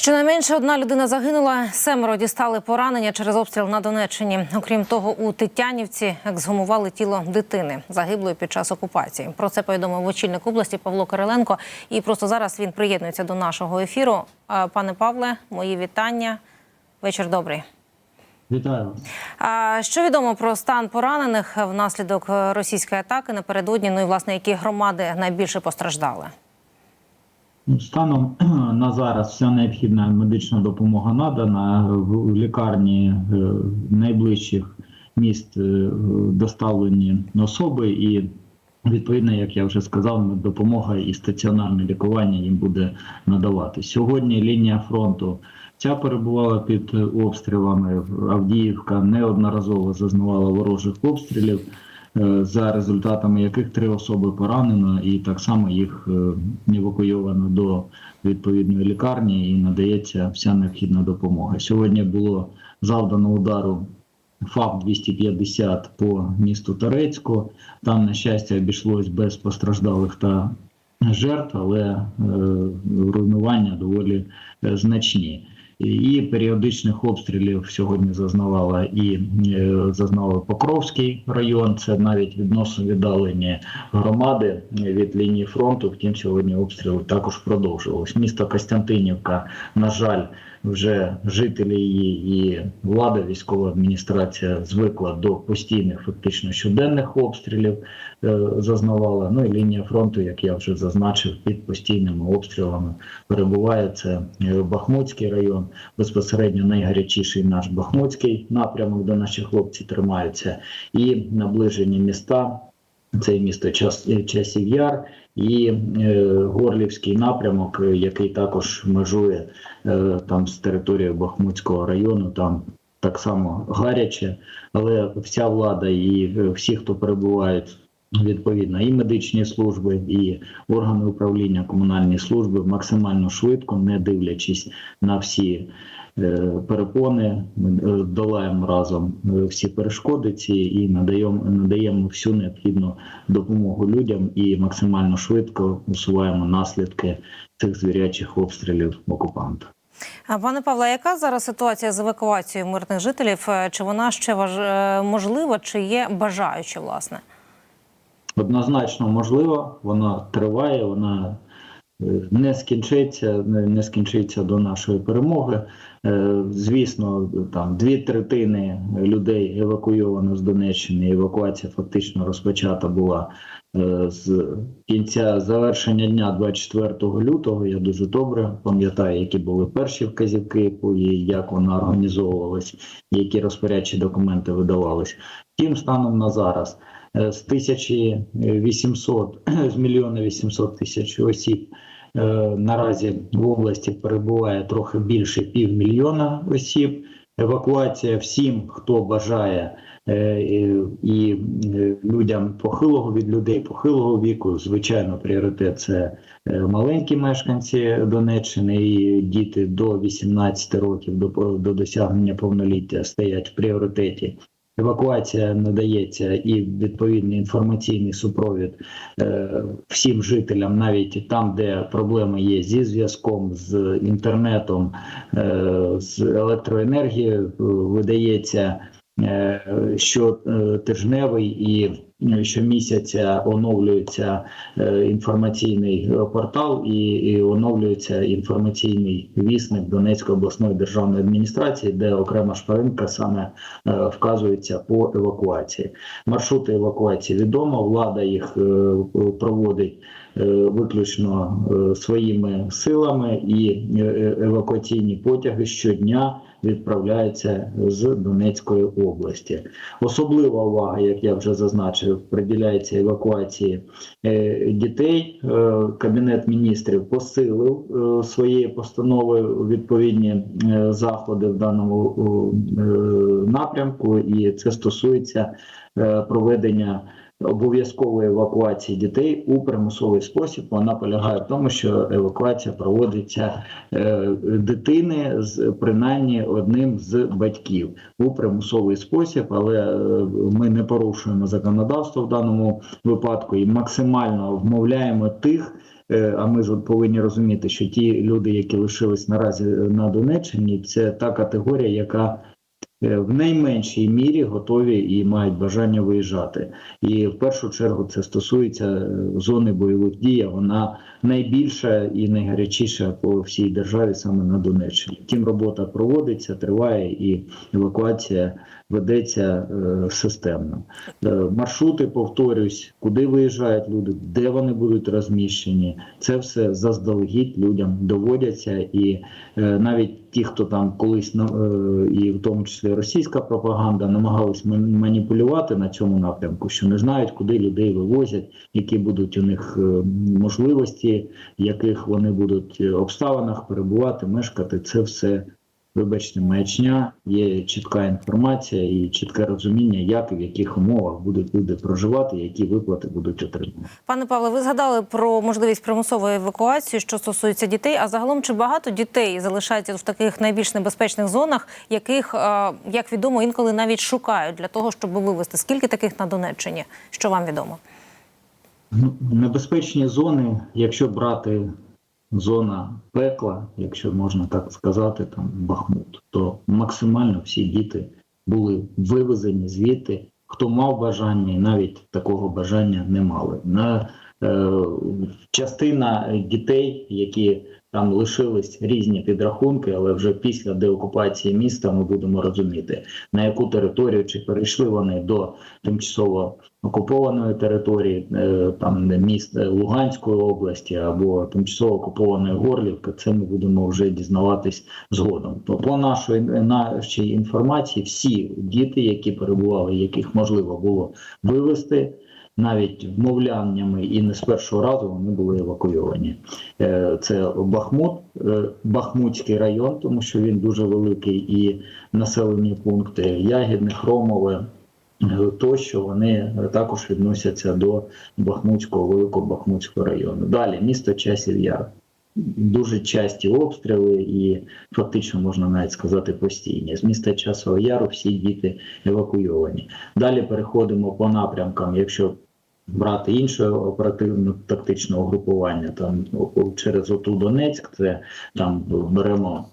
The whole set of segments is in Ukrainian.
Щонайменше одна людина загинула, семеро дістали поранення через обстріл на Донеччині. Окрім того, у Тетянівці ексгумували тіло дитини, загиблої під час окупації. Про це повідомив очільник області Павло Кириленко. І просто зараз він приєднується до нашого ефіру. Пане Павле, мої вітання. Вечір добрий. Вітаю. А що відомо про стан поранених внаслідок російської атаки напередодні? Ну і власне які громади найбільше постраждали? Станом на зараз вся необхідна медична допомога надана в лікарні е, найближчих міст е, доставлені особи, і відповідно, як я вже сказав, допомога і стаціонарне лікування їм буде надавати. Сьогодні лінія фронту ця перебувала під обстрілами. Авдіївка неодноразово зазнавала ворожих обстрілів. Е, За результатами яких три особи поранено, і так само їх е, евакуйовано до відповідної лікарні і надається вся необхідна допомога. Сьогодні було завдано удару ФАП 250 по місту Торецьку. Там, на щастя, обійшлось без постраждалих та жертв, але е, руйнування доволі е, значні. І періодичних обстрілів сьогодні зазнавала і е, зазнав Покровський район. Це навіть відносно віддалені громади від лінії фронту. Втім, сьогодні обстріли також продовжувалися. Місто Костянтинівка, на жаль, вже жителі її і влада, військова адміністрація звикла до постійних, фактично щоденних обстрілів. е, Зазнавала. Ну і лінія фронту, як я вже зазначив, під постійними обстрілами перебуває. Це е, Бахмутський район, безпосередньо найгарячіший наш Бахмутський напрямок, де наші хлопці тримаються, і наближені міста. Це місто Час, е, Часів Яр і е, Горлівський напрямок, який також межує е, там з територією Бахмутського району. Там так само гаряче, але вся влада і е, всі, хто перебувають відповідно, і медичні служби, і органи управління комунальні служби максимально швидко, не дивлячись на всі перепони, ми е, долаємо разом е, всі перешкоди ці і надаємо надаємо всю необхідну допомогу людям і максимально швидко усуваємо наслідки цих звірячих обстрілів окупанта. Пане Павле, яка зараз ситуація з евакуацією мирних жителів? Е, Чи вона ще важ... е, можлива, чи є бажаючі, власне? Однозначно можливо, вона триває, вона е, не скінчиться, не скінчиться до нашої перемоги. Е, Звісно, там дві третини людей евакуйовано з Донеччини. Евакуація фактично розпочата була е, з кінця завершення дня 24 лютого. Я дуже добре пам'ятаю, які були перші вказівки, і як вона організовувалась, які розпорядчі документи видавались. Втім, станом на зараз з 1800, з мільйона 800 тисяч осіб е, наразі в області перебуває трохи більше півмільйона осіб. Евакуація всім, хто бажає, е, і- е, людям похилого від людей похилого віку. Звичайно, пріоритет це е, маленькі мешканці Донеччини і діти до 18 років до досягнення повноліття стоять в пріоритеті. Евакуація надається і відповідний інформаційний супровід е, всім жителям, навіть там, де проблеми є зі зв'язком, з інтернетом, е, з електроенергією, е, видається щотижневий і е, щомісяця оновлюється е, інформаційний е, портал і, оновлюється інформаційний вісник Донецької обласної державної адміністрації, де окрема шпаринка саме е, вказується по евакуації. Маршрути евакуації відомо, влада їх е, проводить е, виключно е, своїми силами, і е, е, евакуаційні потяги щодня відправляються з Донецької області. Особлива увага, як я вже зазначив, приділяється евакуації е, дітей. Е, Кабінет міністрів посилив е, своєю постановою відповідні е, заходи в даному е, напрямку, і це стосується е, проведення обов'язкової евакуації дітей у примусовий спосіб. Вона полягає в тому, що евакуація проводиться е, дитини з принаймні одним з батьків у примусовий спосіб, але е, ми не порушуємо законодавство в даному випадку і максимально вмовляємо тих. Е, А ми ж повинні розуміти, що ті люди, які лишились наразі на Донеччині, це та категорія, яка в найменшій мірі готові і мають бажання виїжджати. І в першу чергу це стосується е, зони бойових дій. Вона найбільша і найгарячіша по всій державі саме на Донеччині. Втім, робота проводиться, триває і евакуація ведеться е, системно. Е, маршрути, повторюсь, куди виїжджають люди, де вони будуть розміщені. Це все заздалегідь людям доводяться, і е, навіть ті, хто там колись е, і в тому числі російська пропаганда, намагались маніпулювати на цьому напрямку, що не знають, куди людей вивозять, які будуть у них е, можливості, в яких вони будуть е, обставинах перебувати, мешкати. Це все. Вибачте, маячня, є чітка інформація і чітке розуміння, як і в яких умовах будуть люди проживати, які виплати будуть отримувати. Пане Павле, ви згадали про можливість примусової евакуації, що стосується дітей. А загалом чи багато дітей залишається в таких найбільш небезпечних зонах, яких, е, як відомо, інколи навіть шукають для того, щоб вивезти? Скільки таких на Донеччині? Що вам відомо? Небезпечні зони, якщо брати зона пекла, якщо можна так сказати, там Бахмут, то максимально всі діти були вивезені звідти, хто мав бажання, і навіть такого бажання не мали. На е, частина дітей, які там лишились різні підрахунки, але вже після деокупації міста ми будемо розуміти, на яку територію чи перейшли вони до тимчасово окупованої території, е, там міст е, Луганської області або тимчасово окупованої Горлівки, це ми будемо вже дізнаватись згодом. По нашої нашій інформації, всі діти, які перебували, яких можливо було вивезти. Навіть вмовляннями і не з першого разу вони були евакуйовані. Е, Це Бахмут, Бахмутський район, тому що він дуже великий, і населені пункти Ягідне, Хромове, е, тощо вони також відносяться до Бахмутського, великого Бахмутського району. Далі місто Часів Яр. Дуже часті обстріли і фактично можна навіть сказати постійні. З міста Часового Яру всі діти евакуйовані. Далі переходимо по напрямкам. Якщо брати інше оперативно-тактичне угрупування, там через оту Донецьк, це там беремо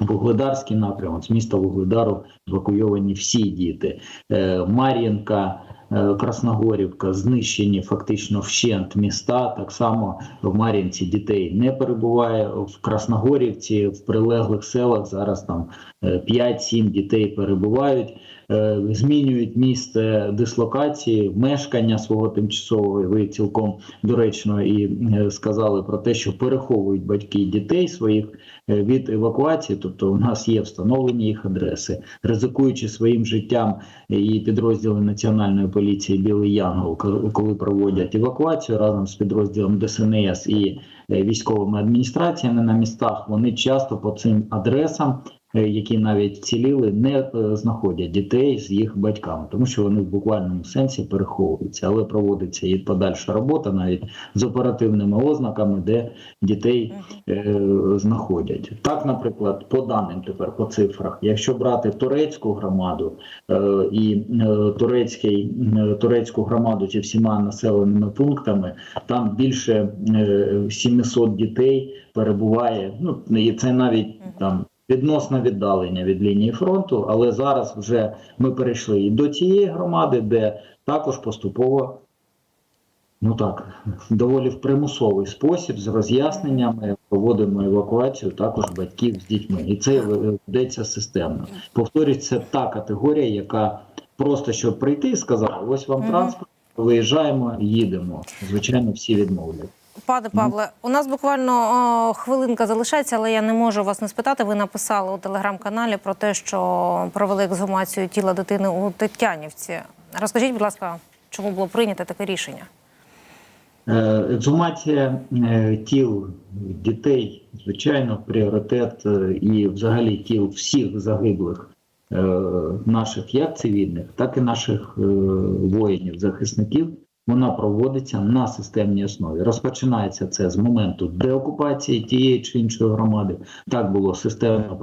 Вугледарський напрямок, з міста Вугледару евакуйовані всі діти. Е, Мар'їнка, е, Красногорівка знищені фактично вщент міста. Так само в Мар'їнці дітей не перебуває. В Красногорівці, в прилеглих селах зараз там е, 5-7 дітей перебувають. Е, Змінюють місце дислокації, мешкання свого тимчасового. Ви цілком доречно і е, сказали про те, що переховують батьки дітей своїх е, від евакуації. Тобто, у нас є встановлені їх адреси, ризикуючи своїм життям і підрозділи національної поліції Білий Янгол, коли проводять евакуацію разом з підрозділом ДСНС і е, військовими адміністраціями на містах, вони часто по цим адресам. е, Які навіть вціліли, не е, знаходять дітей з їх батьками, тому що вони в буквальному сенсі переховуються, але проводиться і подальша робота навіть з оперативними ознаками, де дітей е, знаходять. Так, наприклад, по даним тепер по цифрах, якщо брати турецьку громаду е, і е, турецький, е, турецьку громаду зі всіма населеними пунктами, там більше е, 700 дітей перебуває. Ну і це навіть там. Відносно віддалення від лінії фронту, але зараз вже ми перейшли і до цієї громади, де також поступово Ну так, доволі в примусовий спосіб з роз'ясненнями проводимо евакуацію також батьків з дітьми, і це ведеться системно. Повторюсь, це та категорія, яка просто щоб прийти і сказати, ось вам транспорт, виїжджаємо, їдемо. Звичайно, всі відмовлять. Пане Павле, у нас буквально о, хвилинка залишається, але я не можу вас не спитати. Ви написали у телеграм-каналі про те, що провели ексгумацію тіла дитини у Тетянівці. Розкажіть, будь ласка, чому було прийнято таке рішення? Е, Екзумація е, тіл дітей, звичайно, пріоритет е, і взагалі тіл всіх загиблих наших як цивільних, так і наших воїнів, захисників. Вона проводиться на системній основі. Розпочинається це з моменту деокупації тієї чи іншої громади. Так було системно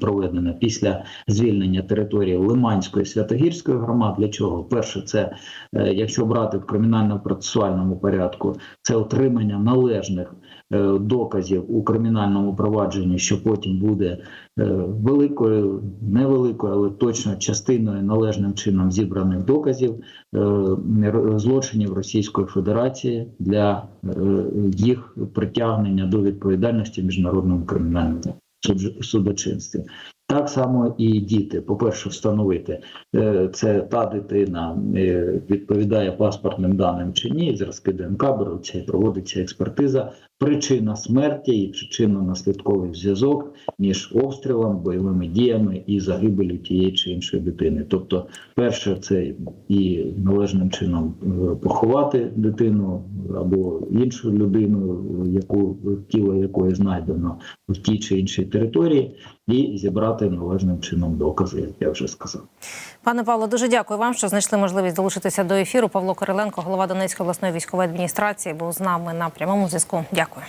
проведено після звільнення території Лиманської Святогірської громад. Для чого? Перше, це е, якщо брати в кримінально-процесуальному порядку, це отримання належних доказів у кримінальному провадженні, що потім буде е, великою, невеликою, але точно частиною належним чином зібраних доказів е, злочинів Російської Федерації для е, їх притягнення до відповідальності міжнародному кримінальному судочинстві. Так само і діти. По-перше, встановити е, це та дитина е, відповідає паспортним даним чи ні. Зразки ДНК беруться і проводиться експертиза. Причина смерті і причинно-наслідковий зв'язок між обстрілом, бойовими діями і загибелю тієї чи іншої дитини. Тобто, перше, це і належним чином е, поховати дитину або іншу людину, яку тіло якої знайдено в тій чи іншій території, і зібрати належним чином докази, як я вже сказав. Пане Павло, дуже дякую вам, що знайшли можливість долучитися до ефіру. Павло Кириленко, голова Донецької обласної військової адміністрації, був з нами на прямому зв'язку. Дякую.